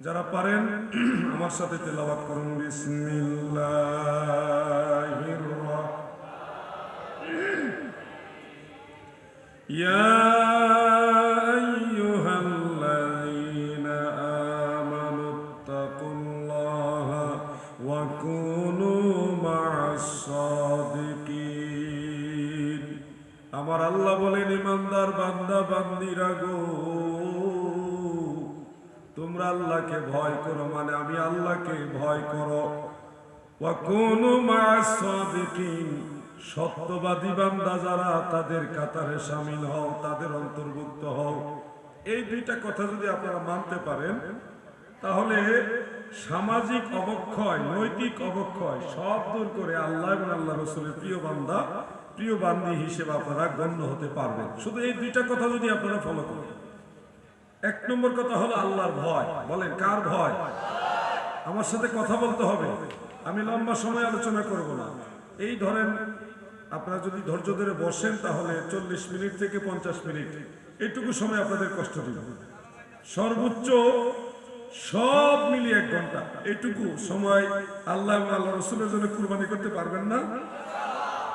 যারা পারেন আমার সাথে তেলাবাদ করুন। আমার আল্লাহ বলেন ইমানদার বান্দা বান্দিরা গো আল্লাহকে ভয় করো মানে আমি আল্লাহকে ভয় করো। সত্যবাদী বান্দা যারা, তাদের কাতারে সামিল হও, তাদের অন্তর্ভুক্ত হও। এই দুইটা কথা যদি আপনারা মানতে পারেন, তাহলে সামাজিক অবক্ষয়, নৈতিক অবক্ষয়, সব দূর করে আল্লাহ এবং আল্লাহ রসুলের প্রিয় বান্দা, প্রিয় বান্দি হিসেবে আপনারা গণ্য হতে পারবেন। শুধু এই দুইটা কথা যদি আপনারা ফলো করেন। এক নম্বর কথা হলো আল্লাহর ভয়। বলেন, কার ভয়? আমার সাথে কথা বলতে হবে। আমি লম্বা সময় আলোচনা করব না। এই ধরেন, আপনারা যদি ধৈর্য ধরে বসেন তাহলে চল্লিশ মিনিট থেকে পঞ্চাশ মিনিট। এটুকু সময় আপনাদের কষ্ট দিব। সর্বোচ্চ সব মিলিয়ে এক ঘণ্টা। এটুকু সময় আল্লাহ এবং আল্লাহ রসুলের জন্য কুরবানি করতে পারবেন না?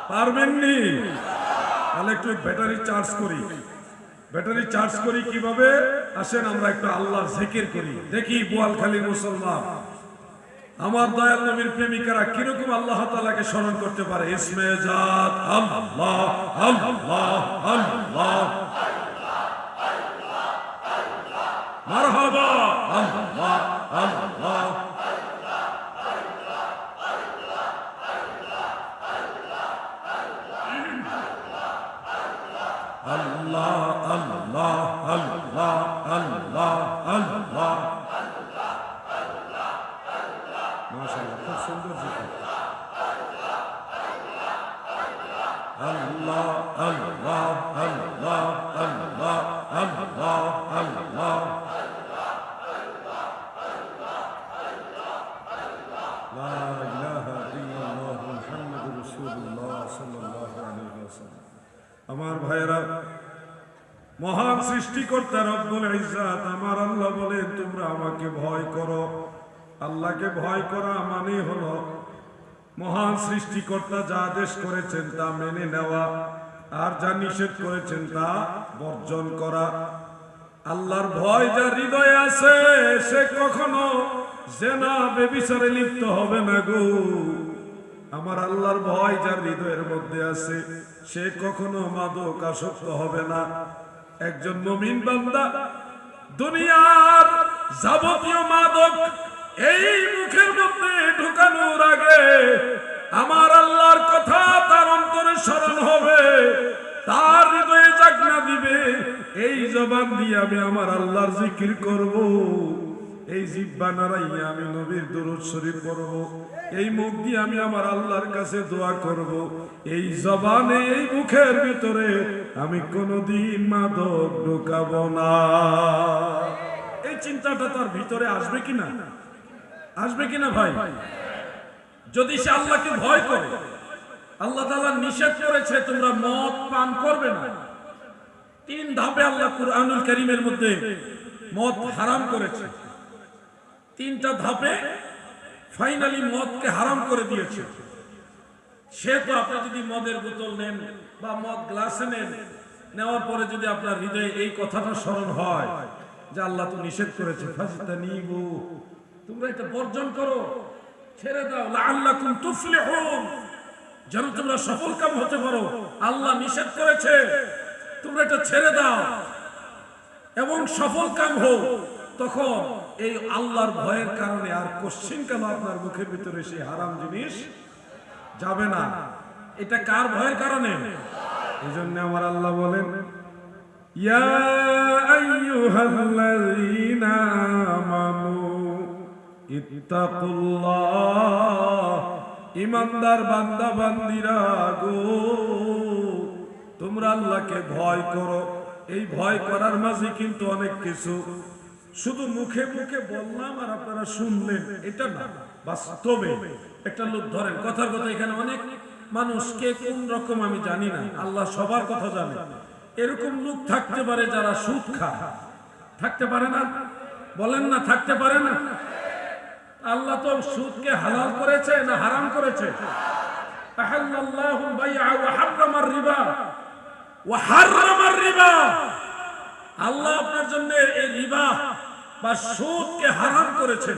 পারবেননি? তাহলে একটু ব্যাটারি চার্জ করি। ব্যাটারি চার্জ করি কীভাবে? আসেন আমরা একটু আল্লাহর জিকির করি। দেখি বোয়ালখালী মুসলমান। আমার দয়াল নবীর প্রেমিকারা কীরকম আল্লাহ তালাকে স্মরণ করতে পারে? ইসমে জাত আল্লাহ আল্লাহ আল্লাহ। মারহাবা, আল্লাহ আল্লাহ আল্লাহ আল্লাহ আল্লাহ আল্লাহ মাশাআল্লাহ খুব সুন্দর জিকির আল্লাহ আল্লাহ আল্লাহ আল্লাহ আল্লাহ আল্লাহ লা ইলাহা ইল্লাল্লাহ মুহাম্মাদুর রাসূলুল্লাহ সাল্লাল্লাহু আলাইহি ওয়াসাল্লাম আমার ভাইয়েরা, মহান সৃষ্টিকর্তা রব্বুল ইজ্জাত আমার আল্লাহ বলেন, তোমরা আমাকে ভয় করো। আল্লাহকে ভয় করা মানে হলো মহান সৃষ্টিকর্তা যা আদেশ করেছেন তা মেনে নেওয়া। আর যা নিষেধ করেছেন তা বর্জন করা। আল্লাহর ভয় যা হৃদয়ে আছে, সে কখনো জেনা, বেবিচারে লিপ্ত হবে না গো। আমার আল্লাহর ভয় যার হৃদয়ের মধ্যে আছে, সে কখনো মাদক আসক্ত হবে না। একজন নবীন বান্দা, দুনিয়ার যাবতীয় মাদক এই মুখের মধ্যে ঢুকানোর আগে আমার আল্লাহর কথা তার অন্তরে স্মরণ হবে। তার হৃদয়ে জাগনা দিবে। এই জবান দিয়ে আমি আমার আল্লাহর জিকির করব। এই জিব্বা নাড়াইয়া আমি নবীর দরুদ শরীফ পড়ব। এই মুখ দিয়ে আমি আমার আল্লাহর কাছে দোয়া করব। এই জবানে, এই মুখের ভিতরে আমি কোনোদিন মাদক ঢোকাবো না। এই চিন্তাটা তার ভিতরে আসবে কিনা? আসবে কিনা ভাই? যদি সে আল্লাহকে ভয় করে, আল্লাহ তাআলা নিষেধ করেছে, তোমরা মদ পান করবে না। তিন ধাপে আল্লাহ কুরআনুল কারীমের মধ্যে মদ হারাম করেছে। তিনটা ধাপে ফাইনালি মদকে হারাম করে দিয়েছে। সে তো আপনি যদি মদের বোতল নেন বা মদ গ্লাসে নেন, নেওয়ার পরে যদি আপনার হৃদয়ে এই কথাটা স্মরণ হয় যে আল্লাহ তো নিষেধ করেছে তোমরা এটা বর্জন করো। ছেড়ে দাও, লাআল্লাকুম তুফলিহুন। যেন তোমরা সফল কাম হতে পারো। আল্লাহ নিষেধ করেছে, তোমরা এটা ছেড়ে দাও। এবং সফল কাম হোক, তখন এই আল্লাহর ভয়ের কারণে আর কোশ্চিন কেন আপনার মুখের ভিতরে সেই হারাম জিনিস? যাবে না। এটা কার ভয়ের কারণে? এই জন্য আমার আল্লাহ বলেন, ইয়া আইয়ুহাল্লাযীনা আমানু ইমানদার বান্দা বান্দিরা গো, তোমরা আল্লাহকে ভয় করো। এই ভয় করার মাঝে কিন্তু অনেক কিছু। শুধু মুখে মুখে বললাম আর আপনারা শুনলেন, এটা না, বাস্তবে। একটা লোক ধরেন কথার কথা এখানে অনেক মানুষ, কে কোন রকম আমি জানি না, আল্লাহ সবার কথা জানে। এরকম লোক থাকতে পারে যারা সুদ খায়। থাকতে পারে না? বলেন না, থাকতে পারে না? আল্লাহ তো সুদকে হালাল করেছে না হারাম করেছে? আল্লাহ আপনার জন্য এই রিবা বা সুদকে হারাম করেছেন।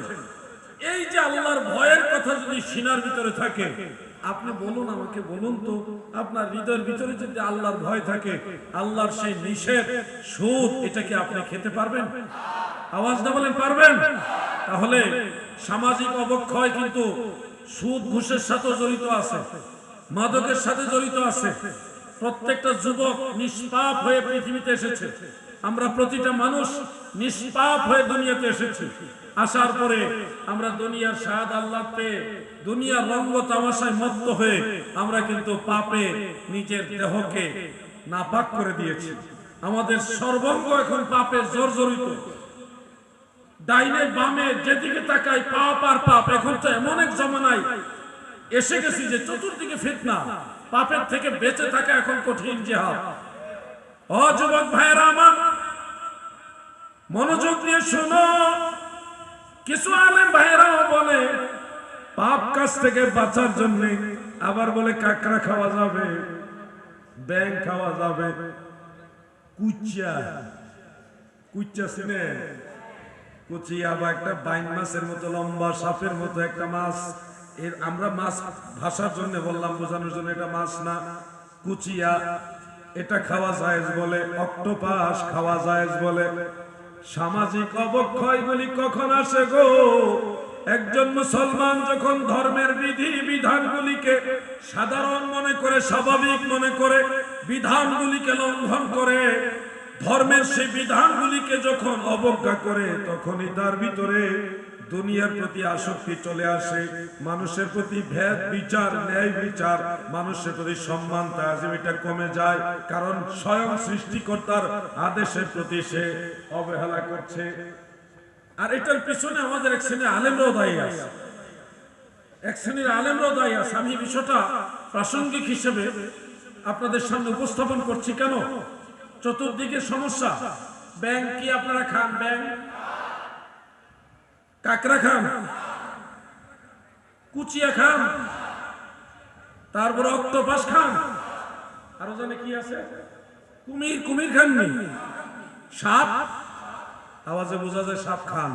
এই যে আল্লাহর ভয়ের কথা যদি সিনার ভিতরে থাকে আপনি বলুন আমাকে, বলুন তো, আপনার হৃদয়ের ভিতরে যদি আল্লাহর ভয় থাকে, আল্লাহর সেই নিষেধ, সুদ এটাকে আপনি খেতে পারবেন? আওয়াজ না বলেন, পারবেন। তাহলে সামাজিক অবক্ষয় কিন্তু সুদ, ঘুষের সাথে জড়িত আছে, মাদকের সাথে জড়িত আছে। প্রত্যেকটা যুবক নিষ্পাপ হয়ে পৃথিবীতে এসেছে। আমরা প্রতিটা মানুষ নিষ্পাপ হয়ে দুনিয়াতে এসেছি। আসার পরে আমরা দুনিয়ার স্বাদ আল্লাহ পেয়ে, দুনিয়ার রঙ্গ তামাশায় মত্ত হয়ে আমরা কিন্তু পাপে নিজের দেহকে নাপাক করে দিয়েছি। আমাদের সর্বঙ্গ এখন পাপে জর্জরিত। ডাইনে বামে যেদিকে তাকাই পাপ আর পাপ, এখন তো এমন এক জমানায় এসে গেছি যে চতুর্দিকে ফিতনা। পাপের থেকে বেঁচে থাকা এখন কঠিন জেহাদ। ও যুবক ভাইয়েরা আমার, মনোযোগ দিয়ে শোনো। কিছু আলেম ভাইয়েরাও বলে, পাপ কাজ থেকে বাঁচার জন্য আবার বলে, কাকড়া খাওয়া যাবে ব্যাং খাওয়া যাবে। কুচা কুচা সিনে কুচিয়া বা একটা বাইন মাছের মতো, লম্বা সাপের মতো একটা মাছ। এর আমরা মাছ ভাষার জন্য বললাম, বোঝানোর জন্য এটা মাছ না, কুচিয়া। এটা খাওয়া জায়েজ বলে, অক্টোপাস খাওয়া জায়েজ বলে। সামাজিক অবক্ষয়গুলি কখন আসে গো? একজন মুসলমান যখন ধর্মের বিধি বিধানগুলিকে সাধারণ মনে করে, স্বাভাবিক মনে করে, বিধানগুলিকে লঙ্ঘন করে, ধর্মের সেই বিধানগুলিকে যখন অবজ্ঞা করে, তখনই তার ভিতরে দুনিয়ার প্রতি আসক্তি চলে আসে, মানুষের প্রতি ভেদ বিচার, ন্যায় বিচার, মানুষের প্রতি সম্মান তাজিম কমে যায়, কারণ স্বয়ং সৃষ্টিকর্তার আদেশের প্রতি সে অবহেলা করছে। আর এটার পিছনে আমাদের এক শ্রেণির আলেমরাও দায়ী আছে। এক শ্রেণির আলেমরাও দায়ী আছে। আমি বিষয়টা প্রাসঙ্গিক হিসেবে আপনাদের সামনে উপস্থাপন করছি। কেন? চতুর্দিকে সমস্যা। ব্যাংক কি আপনারা খান? ব্যাংক কাকড়া খান কুচিয়া খান তারপরে অক্টোপাস খান আরও জানে কি আছে? কুমির কুমির খাননি। সাপ? আওয়াজে বোঝা যায় সাপ খান।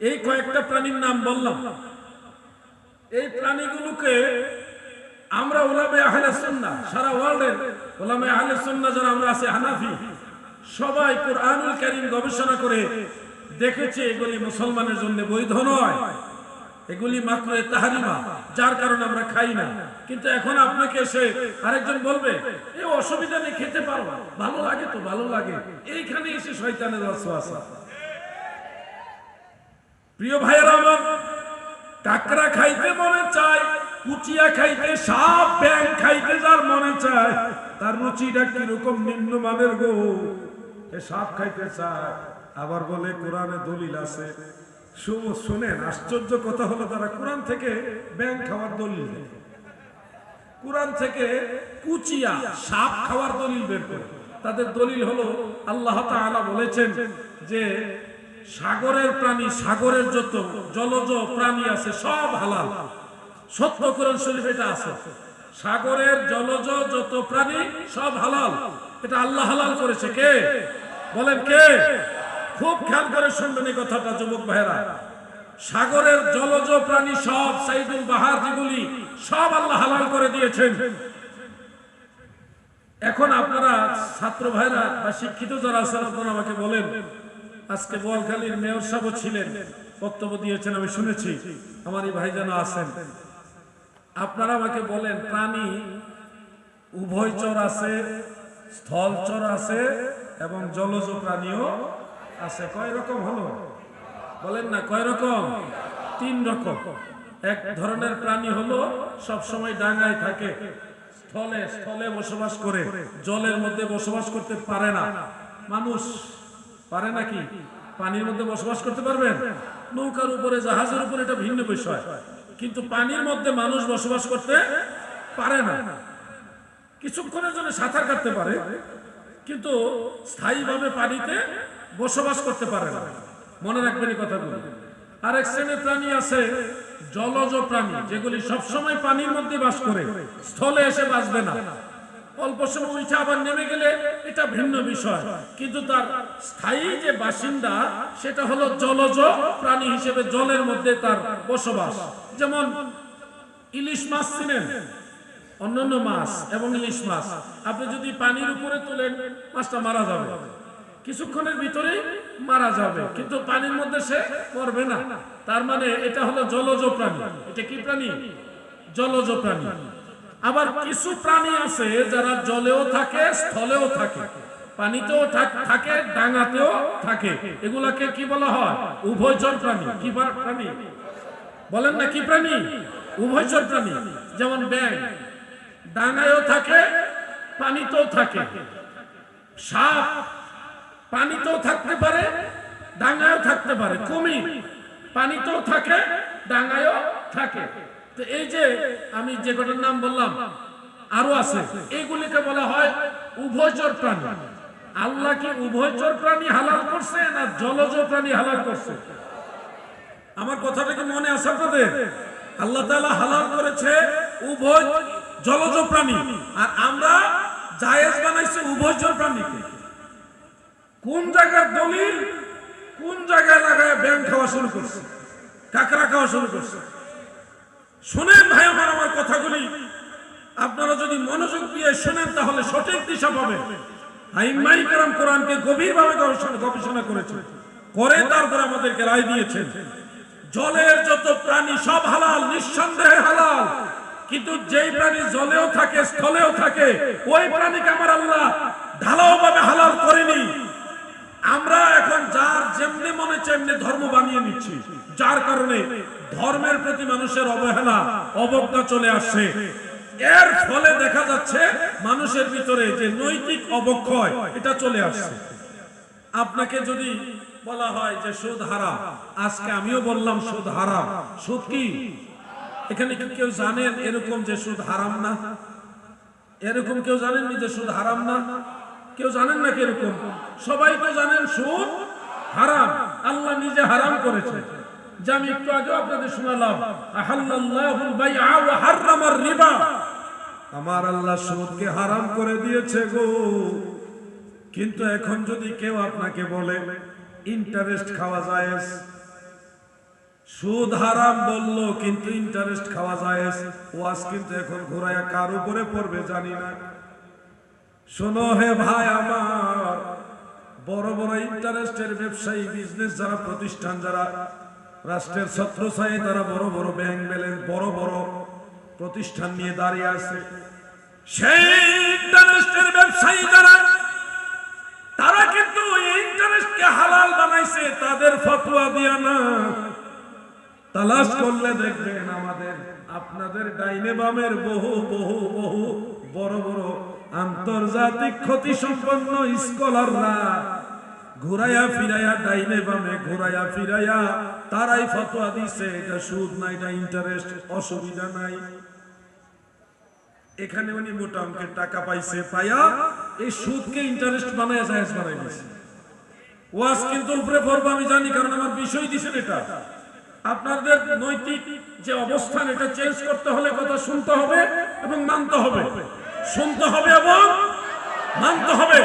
এই কয়েকটা প্রাণীর নাম বললাম। এই প্রাণীগুলোকে আমরা ওলামে আহলে সুন্নাহ সারা ওয়ার্ল্ডের ওলামে আহলে সুন্নাহ যারা আমরা আছি, হানাফি, সবাই কোরআনুল কারীম গবেষণা করে দেখেছে এগুলি মুসলমানের জন্য বৈধ নয়। এগুলি মাত্র তাহারিমা, যার কারণে আমরা খাই না। কিন্তু এখন আপনাকে এসে আরেকজন বলবে এই অসুবিধা নেই, খেতে পারো ভালো লাগে তো, ভালো লাগে। এইখানে এসে শয়তানের ওয়াসওয়াসা। প্রিয় ভাইয়েরা আমার, কাকড়া খাইতে মনে চায়, কুচিয়া খাইতে, সাপ ব্যাং খাইতে যার মনে চায়, তার রুচিটা কীরকম নিম্নমানের গো? সাপ খাইতে চায়। আবার বলে, কোরআনে দলিল আছে। শুনেন, আশ্চর্য কথা হলো তারা কোরআন থেকে ব্যাং খাওয়ার দলিল। কোরআন থেকে কুচিয়া, সাপ খাওয়ার দলিল বের করে। তাদের দলিল হলো, আল্লাহ তাআলা বলেছেন যে, সাগরের প্রাণী, সাগরের যত জলজ প্রাণী আছে, সব হালাল। সত্য কোরআন শরীফ এটা আছে। সাগরের জলজ যত প্রাণী, সব হালাল। এটা আল্লাহ হালাল করেছে। কে? বলেন কে? খুব খেয়াল করে শুনবেন এই কথাটা, যুবক ভাইরা সাগরের জলজ প্রাণী সব সাইদুল বাহার যেগুলি সব আল্লাহ হালাল করে দিয়েছেন। এখন আপনারা ছাত্র ভাইরা বা শিক্ষিত যারা আছেন, আপনারা আমাকে বলেন, আজকে বোয়ালখালীর মেয়র সাহেব ছিলেন, বক্তব্য দিয়েছেন, আমি শুনেছি, আমার এই ভাইজান আছেন। আপনারা আমাকে বলেন, প্রাণী উভয় চর আছে, স্থল চর আছে এবং জলজ প্রাণীও আছে, কয় রকম হলো? বলেন না, কয় রকম? তিন রকম। এক ধরনের প্রাণী হলো সব সময় ডাঙায় থাকে, স্থলে স্থলে বসবাস করে, জলের মধ্যে বসবাস করতে পারে না। মানুষ, পারে নাকি? পানির মধ্যে বসবাস করতে পারবেন? নৌকার উপরে, জাহাজের উপরে এটা ভিন্ন বিষয়। কিন্তু পানির মধ্যে মানুষ বসবাস করতে পারে না। কিছুক্ষণের জন্য সাঁতার কাটতে পারে, কিন্তু স্থায়ীভাবে পানিতে বসবাস করতে পারে না। মনে রাখবেন এই কথাগুলো। আর এক শ্রেণির প্রাণী আছে, জলজ প্রাণী, যেগুলি সবসময় পানির মধ্যে বাস করে, স্থলে এসে বাঁচবে না। অল্প সময় উঠে আবার নেমে গেলে এটা ভিন্ন বিষয়। কিন্তু তার স্থায়ী যে বাসিন্দা, সেটা হলো জলজ প্রাণী হিসেবে জলের মধ্যে তার বসবাস। যেমন ইলিশ মাছ চিনেন? অন্যান্য মাছ এবং ইলিশ মাছ। আপনি যদি পানির উপরে তোলেন, মাছটা মারা যাবে। কিছুক্ষণের ভিতরেই মারা যাবে। কিন্তু পানির মধ্যে সে মরবে না। তার মানে এটা হলো জলজ প্রাণী। এটা কি প্রাণী? জলজ প্রাণী। আবার কিছু প্রাণী আছে যারা জলেও থাকে, স্থলেও থাকে। পানিতেও থাকে ডাঙাতেও থাকে। এগুলাকে কি বলা হয়? উভয়চর প্রাণী। কি প্রাণী? বলেন না কি প্রাণী? উভয়চর প্রাণী। যেমন ব্যাং ডাঙায়ও থাকে, পানিতেও থাকে। সাপ পানিতেও থাকতে পারে ডাঙায়ও থাকতে পারে। কুমির পানিতেও থাকে ডাঙায়ও থাকে। তো এই যে আমি যে কটার নাম বললাম, আরও আছে এইগুলিকে বলা হয় উভয়চর প্রাণী। আল্লাহ কি উভয়চর প্রাণী হালাল করছে না জলজ প্রাণী হালাল করছে? আমার কথাটা কি মনে আছে আপনাদের? আল্লাহ তাআলা হালাল করেছে উভয় জলজ প্রাণী। আর আমরা জায়েজ বানাইছে উভয়চর প্রাণীকে। কোন জায়গার দলিল, কোন জায়গায় লাগায় ব্যাং খাওয়া শুরু করছে কাকড়া খাওয়া শুরু করছে? শোনেন ভাই আমার আমার কথাগুলি। আপনারা যদি মনোযোগ দিয়ে শোনেন, তাহলে সঠিক দিশা পাবেন। আইমাই কারাম কোরআনকে গভীরভাবে গবেষণা গবেষণা করেছে করে তারপর আমাদেরকে রায় দিয়েছেন। জলের যত প্রাণী, সব হালাল, নিঃসন্দেহে হালাল। কিন্তু যেই প্রাণী জলেও থাকে, স্থলেও থাকে, ওই প্রাণীকে আমার আল্লাহ ঢালাও ভাবে হালাল করেনি। আমরা এখন যার যেমনি মনে চেমনি ধর্ম বানিয়ে নিচ্ছি, যার কারণে ধর্মের প্রতি মানুষের অবহেলা, অবজ্ঞা চলে আসছে। এর ফলে দেখা যাচ্ছে মানুষের ভিতরে যে নৈতিক অবক্ষয়, এটা চলে আসছে। আপনাকে যদি বলা হয় যে সুদ হারাম, আজকে আমিও বললাম সুদ হারাম। সুদ কি? এখানে কি কেউ জানেন এরকম যে সুদ হারাম না? এরকম কেউ জানেননি যে সুদ হারাম না? কেউ জানেন না কীরকম সবাই তো জানেন সুদ হারাম। আল্লাহ নিজে হারাম করেছে। যে আমি একটু আগে আপনাদের শোনালাম রিবা। আমার আল্লাহ সুদকে হারাম করে দিয়েছে গো। কিন্তু এখন যদি কেউ আপনাকে বলে, ইন্টারেস্ট খাওয়া যায় সুদ হারাম বলল, কিন্তু ইন্টারেস্ট খাওয়া যায় ওয়াজ কিন্তু এখন ঘোরায়া কার উপরে পড়বে জানি না। শোনো হে ভাই আমার, বড় বড় ইন্টারেস্টের ব্যবসায়ী বিজনেস যারা, প্রতিষ্ঠান যারা, রাষ্ট্রের ছত্রছায়ে তারা বড় বড় ব্যাংক ব্যালেন্স বড় বড় প্রতিষ্ঠান নিয়ে দাঁড়িয়ে আছে। সেই ইন্টারেস্টের ব্যবসায়ী যারা, তারা কিন্তু ইন্টারেস্টকে হালাল বানাইছে, তাদের ফতোয়া দিয়া না। তালাশ করলে দেখবেন আমাদের, আপনাদের ডাইনে বামের বহু বহু বহু, বড় বড় আন্তর্জাতিক ক্ষতি সম্পন্ন স্কলাররা ঘুরাইয়া ফিরাইয়া ডাইনে বামে ঘুরাইয়া ফিরাইয়া তারাই ফতোয়া দিছে, এটা সুদ না এটা ইন্টারেস্ট অসুবিধা নাই। এখানে উনি মোটা অঙ্কের টাকা পাইছে, পাইয়া এই সুদকে ইন্টারেস্ট বানায় জায়েজ বানাই দিছে। ওয়াজ কিন্তু উপরে পড়ব, আমি জানি, কারণ আমার বিষয় দিছেন এটা। আপনাদের নৈতিক যে অবস্থান, এটা চেঞ্জ করতে হলে কথা শুনতে হবে এবং মানতে হবে। শুনতে হবে এবং মানতে হবে।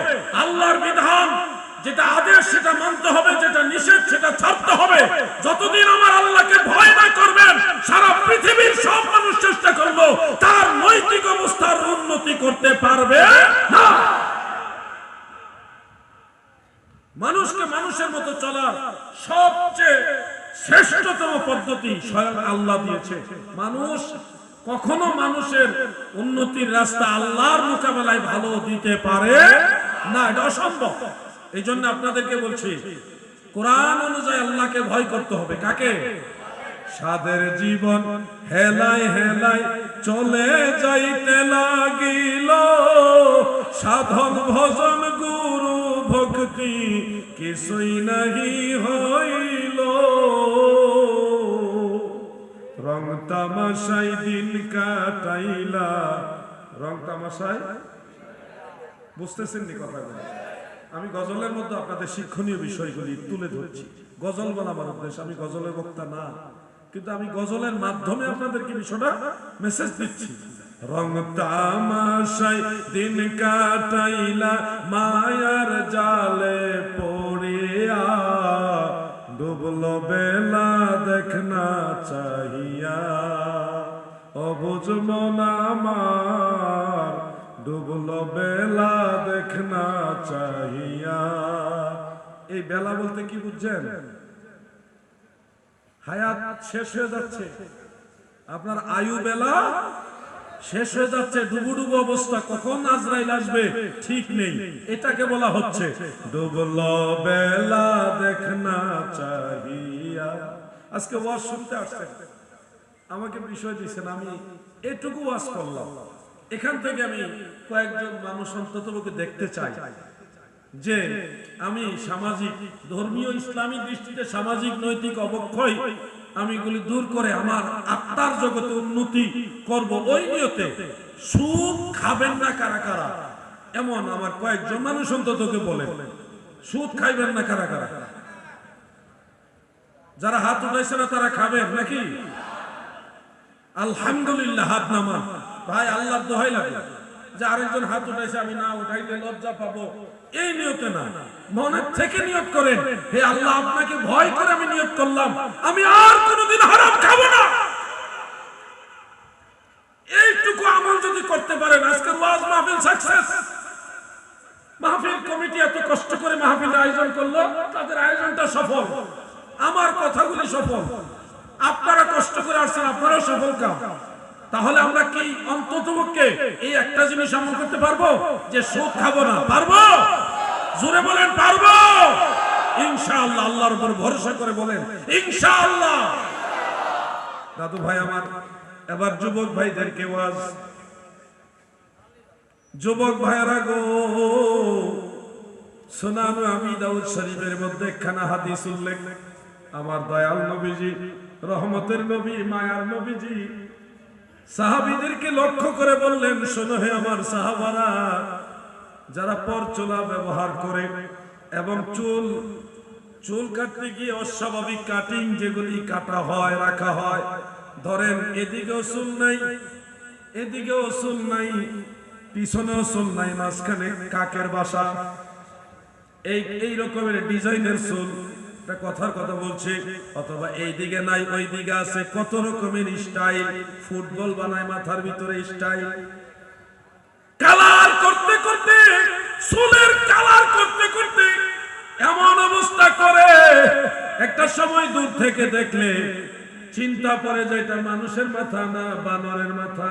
আল্লাহর বিধান যেটা আদেশ, সেটা মানতে হবে, যেটা নিষেধ, সেটা ছাড়তে হবে। যতদিন আমার আল্লাহকে ভয় না করবেন, সারা পৃথিবীর সব মানুষ চেষ্টা করল, তার নৈতিক অবস্থার উন্নতি করতে পারবে না। মানুষকে মানুষের মতো চলার সবচেয়ে শ্রেষ্ঠতম পদ্ধতি স্বয়ং আল্লাহ দিয়েছে। মানুষ কখনো মানুষের উন্নতির রাস্তা আল্লাহর মোকাবেলায় ভালো দিতে পারে না, এটা অসম্ভব। এই জন্য আপনাদেরকে বলছি, কোরআন অনুযায়ী আল্লাহকে ভয় করতে হবে। কাকে? সাদের জীবন হেলাই হেলাই চলে যাইতে লাগিল। সাধন, ভজন, গুরু, ভক্তি কিছুই নাহি হইল। রং তামাশাই দিন কাটাইলা। রং তামাশাই বুঝতেছেন নি কথাগুলো? আমি গজলের মধ্যে আপনাদের শিক্ষণীয় বিষয়গুলি তুলে ধরছি। গজল বলা আমার উদ্দেশ্য, আমি গজলের বক্তা না। কিন্তু আমি গজলের মাধ্যমে আপনাদেরকে বিষয়টা মেসেজ দিচ্ছি। রং তামাশাই দিন কাটাইলা, মায়ার জালে পড়িয়া, ডুবলো বেলা দেখনা চাহিয়া মন আমার ডুবলো বেলা দেখনা চাহিয়া। এই বেলা বলতে কি বুঝছেন? হায়াত শেষ হয়ে যাচ্ছে। আপনার আয়ু বেলা শেষ হয়ে যাচ্ছে। ডুবু ডুবু অবস্থা কখন আজরাইল আসবে ঠিক নেই। এটাকে বলা হচ্ছে ডুবল বেলা দেখনা চাহিয়া। আজকে ওয়াজ শুনতে আসছেন। আমাকে বিষয় দিয়েছেন, আমি এটুকু ওয়াজ করলাম। এখান থেকে আমি কয়েকজন মানুষ অন্তত দেখতে চাই যে আমি সামাজিক, ধর্মীয়, ইসলামী দৃষ্টিতে সামাজিক, নৈতিক অবক্ষয় আমি এগুলি দূর করে আমার আত্মার জগতে উন্নতি করব। ওই নিয়তে সুদ খাবেন না কারা কারা? এমন আমার কয়েকজন মানুষ অন্ততকে বলে, সুদ খাইবেন না কারা কারা? যারা হাত উঠাইছে না তারা খাবেন নাকি? আলহামদুলিল্লাহ, হাত নামান। ভাই আল্লাহ দোহাই লাগে। যে আরেকজন হাত উঠাইছে, আমি না উঠাইলে লজ্জা পাবো। এই নিয়তে না, মনের থেকে নিয়ত করেন, হে আল্লাহ, আপনাকে ভয় করে আমি নিয়ত করলাম। আমি আর কোনোদিন হারাম খাব না। এইটুকু আমল যদি করতে পারেন, আজকের ওয়াজ মাহফিল সাকসেস মাহফিল কমিটি এত কষ্ট করে মাহফিল আয়োজন করল, তাদের আয়োজনটা সফল। আমার কথাগুলি সফল। আপনারা কষ্ট করে আসছেন আপনারাও সফল কাম তাহলে আমরা কি অন্তত এই একটা জিনিস আমল করতে পারব? যে সুদ খাব না, পারব? জোরে বলেন, পারব? ইনশাআল্লাহ, আল্লাহর উপর ভরসা করে বলেন, ইনশাআল্লাহ। দাদু ভাই আমার, এবার যুবক ভাইদেরকে ওয়াজ। যুবক ভাইয়েরা গো শোনানো আমি দাউদ শরীফের মধ্যে একখানা হাদিস উল্লেখ। আমার দয়াল নবীজি, রহমতের নবী, মায়ার নবীজি। সাহাবিদেরকে লক্ষ্য করে বললেন, শোনো হে আমার সাহাবারা, যারা পরচুলা ব্যবহার করে এবং চুল চুল কাটতে গিয়ে অস্বাভাবিক কাটিং যেগুলি কাটা হয়, রাখা হয়, ধরেন এদিকেও চুল নাই, এদিকেও চুল নাই, পিছনেও চুল নাই, মাঝখানে কাকের বাসা, এই এই রকমের ডিজাইনের চুল। একটা কথার কথা বলছে, অথবা এই দিকে নাই, ওই দিকে আছে। কত রকমের স্টাইল, ফুটবল বানায় মাথার ভিতরে স্টাইল। কালার করতে করতে, চুলের কালার করতে করতে এমন অবস্থা করে। একটা সময় দূর থেকে দেখলে চিন্তা পড়ে যে এটা মানুষের মাথা না বানরের মাথা?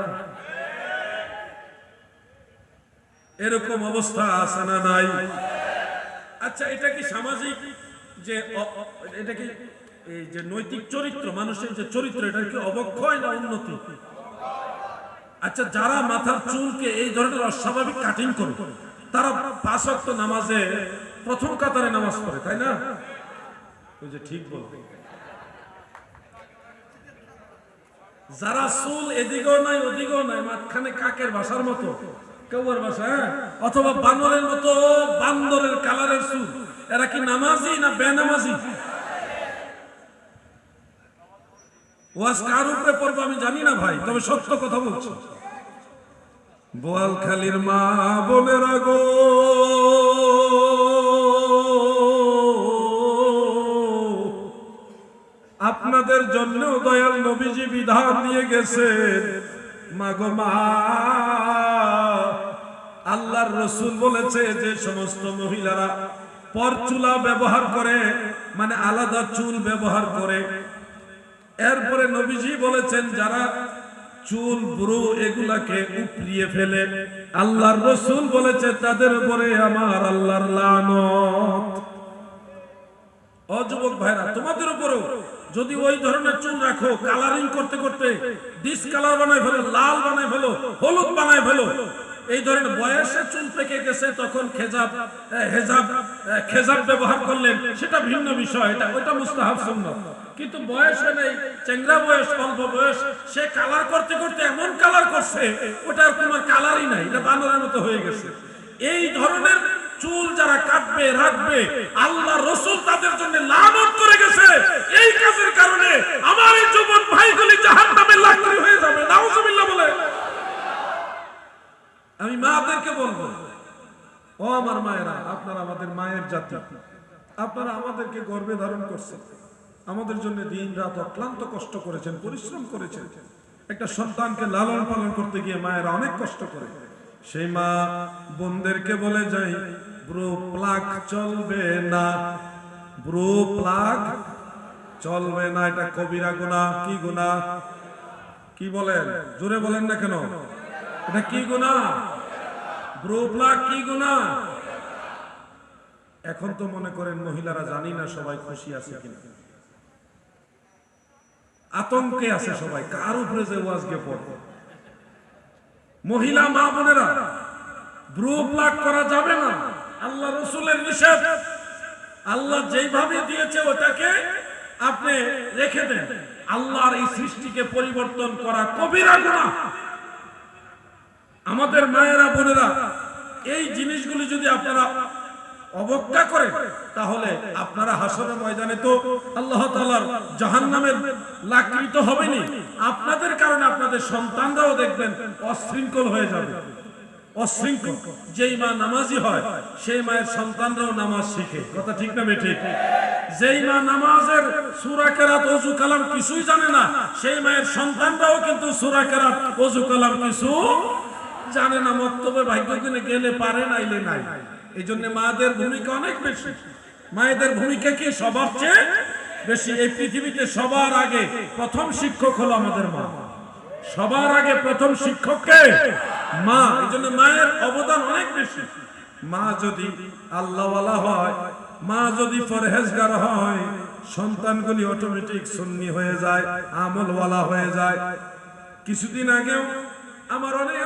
এরকম অবস্থা আছে না নাই? আচ্ছা এটা কি সামাজিক যে এটা কি এই যে নৈতিক চরিত্র, মানুষের যে চরিত্র এটা কি অবক্ষয় না উন্নতি? আচ্ছা যারা মাথার চুলকে এই ধরনের অস্বাভাবিক কাটিং করে, তারা নামাজে প্রথম কাতারে নামাজ তাই না? ওই যে ঠিক যারা চুল এদিকেও নাই, ওদিকেও নাই, মাঝখানে কাকের বাসার মতো কেউর বাসা হ্যাঁ? অথবা বানরের মতো বান্দরের কালারের চুল। এরা কি নামাজি না বেনামাজি? ওয়াজ কার উপরে পড়ব আমি জানি না ভাই, তবে সত্য কথা বলছি। বোয়ালখালীর মা বোনেরা গো। আপনাদের জন্য দয়াল নবীজি বিধান দিয়ে গেছেন। মাগো মা, আল্লাহর রসুল বলেছে যে সমস্ত মহিলারা পরচুলা ব্যবহার করে মানে আলাদা চুল ব্যবহার করে। এরপরে নবীজি বলেছেন, যারা চুল, ব্রু এগুলাকে উপড়িয়ে ফেলে, আল্লাহর রসুল বলেছে, তাদের উপরে আমার আল্লাহর লানত। ও যুবক ভাইরা, তোমাদের উপরেও যদি ওই ধরনের চুল রাখো কালারিং করতে করতে ডিস কালার বানায় ফেলো, লাল বানায় ফেলো, হলুদ বানায় ফেলো এই ধরনের বয়সে চুল পেকে গেছে, তখন খেজাব হেজাব খেজাব ব্যবহার করলেন, সেটা ভিন্ন বিষয়, এটা ওটা মুস্তাহাব সুন্নাত। কিন্তু বয়সে নেই চেংরা বয়স, অল্প বয়স, সে কালার করতে করতে এমন কালার করছে ওটার কোনো কালারই নাই, এটা বানরের মতো হয়ে গেছে। এই ধরনের চুল যারা কাটবে, রাখবে, আল্লাহ রসুল তাদের জন্য লানত করে গেছে, এই কাজের কারণে আমার এই যুবক ভাইগুলি জাহান নামে লাকড়ি হয়ে যাবে নাউজুবিল্লাহ বলে আমি মাদেরকে বলব ও আমার মায়েরা, আপনারা আমাদের মায়ের জাতি। আপনারা আমাদেরকে গর্বে ধারণ করছেন। আমাদের জন্য দিন রাত অক্লান্ত কষ্ট করেছেন, পরিশ্রম করেছেন। একটা সন্তানকে লালন পালন করতে গিয়ে মায়েরা অনেক কষ্ট করে। সেই মা বোনদেরকে বলে যাই, ব্রো, প্লাক চলবে না। ব্রো, প্লাক চলবে না, এটা কবিরা গুণা, কি গুণা? কি বলেন? জোরে বলেন না কেন? এটা কি গুণা? গুণা? এখন তো মনে করেন মহিলারা জানি না সবাই খুশি আছে কিনা। আতঙ্কে আছে সবাই, কার উপরে যে ওয়াজকে পড়ে মহিলা, মা বোনেরা ব্রু প্লাক করা যাবে না। আল্লাহ রসুলের নিষেধ। আল্লাহ যেইভাবে দিয়েছে ওটাকে আপনি রেখে দেন। আল্লাহর এই সৃষ্টিকে পরিবর্তন করা কবিরা গুনাহ আমাদের মায়েরা, বোনেরা, এই জিনিসগুলি যদি আপনারা অবজ্ঞা করেন, তাহলে আপনারা হাসরের ময়দানে তো আল্লাহ তাআলার জাহান্নামের লাকৃত হবেনি আপনাদের কারণে আপনাদের সন্তানরাও দেখবেন অশৃঙ্খল হয়ে যাবে। অশৃঙ্খল। যেই মা নামাজি হয়, সেই মায়ের সন্তানরাও নামাজ শিখে। কথা ঠিক না বেঠিক যেই মা নামাজের সূরা কেরাত, ওযু কালাম কিছুই জানে না, সেই মায়ের সন্তানরাও কিন্তু সূরা কেরাত, ওযু কালাম কিছু জানে না মক্তবে ভাগ্য কিনে গেলে পারে নাইলে নাই। এই জন্য মাদের ভূমিকা অনেক বেশি। মায়েদের ভূমিকা কি সবার চেয়ে বেশি? এই পৃথিবীতে সবার আগে প্রথম শিক্ষক হলো আমাদের মা। সবার আগে প্রথম শিক্ষককে মা। এই জন্য মায়ের অবদান অনেক বেশি। মা যদি আল্লাহওয়ালা হয়, মা যদি ফরহেজগার হয়, সন্তানগুলি অটোমেটিক সুন্নি হয়ে যায়, আমলওয়ালা হয়ে যায়। কিছুদিন আগেও আমার অনেক